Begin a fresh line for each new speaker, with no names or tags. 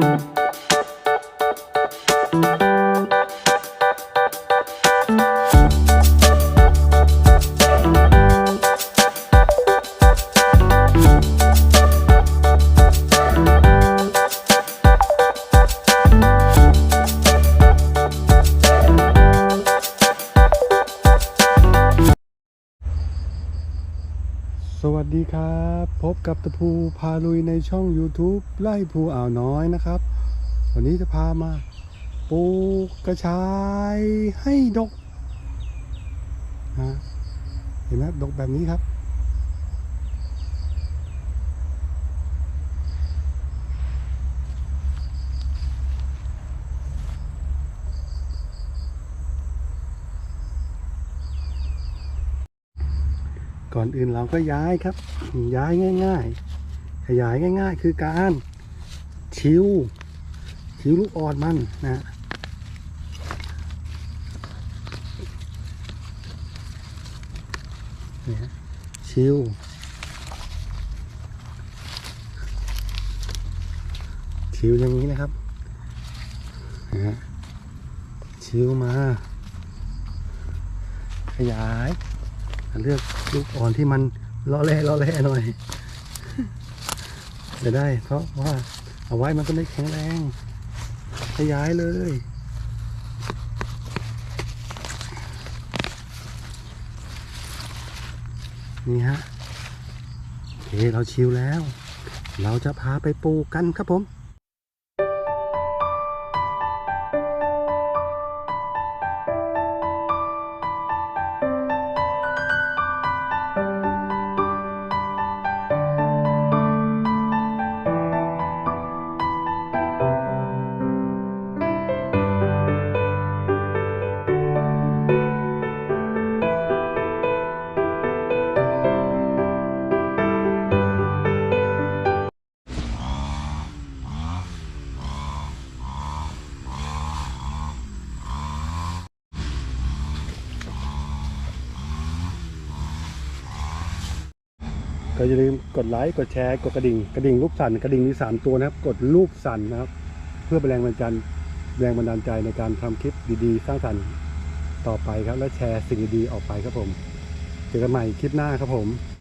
Thank you. วัสดีครับ พบกับตะภูพาลุยในช่อง YouTube ไล่ภูอ่าวน้อยนะครับ วันนี้จะพามาปลูกกระชายให้ดกนะเห็นไหมดกแบบนี้ครับ ก่อนอื่นเราก็ย้ายครับ ย้ายง่าย ๆ ขยายง่าย ๆ คือการชิวชิวลูกอ่อนมันนะชิวชิวอย่างนี้นะครับนะชิวมา ขยาย เลือกลูกอ่อนที่มันล่อแร่ล่อแร่หน่อย จะได้ เพราะว่าเอาไว้มันก็ไม่แข็งแรงขยายเลยนี่ฮะโอเคเราชิวแล้ว เราจะพาไปปลูกกันครับผม ก็อย่าลืมกดไลค์กดแชร์กดกระดิ่งกระดิ่งรูปสั่นกระดิ่งมีสามตัวนะครับ กดรูปสั่นนะครับ เพื่อเป็นแรงบันดาลใจแรงบันดาลใจในการทำคลิปดีๆ สร้างสรรค์ต่อไปครับ และแชร์สิ่งดีๆออกไปครับผม เจอกันใหม่คลิปหน้าครับผม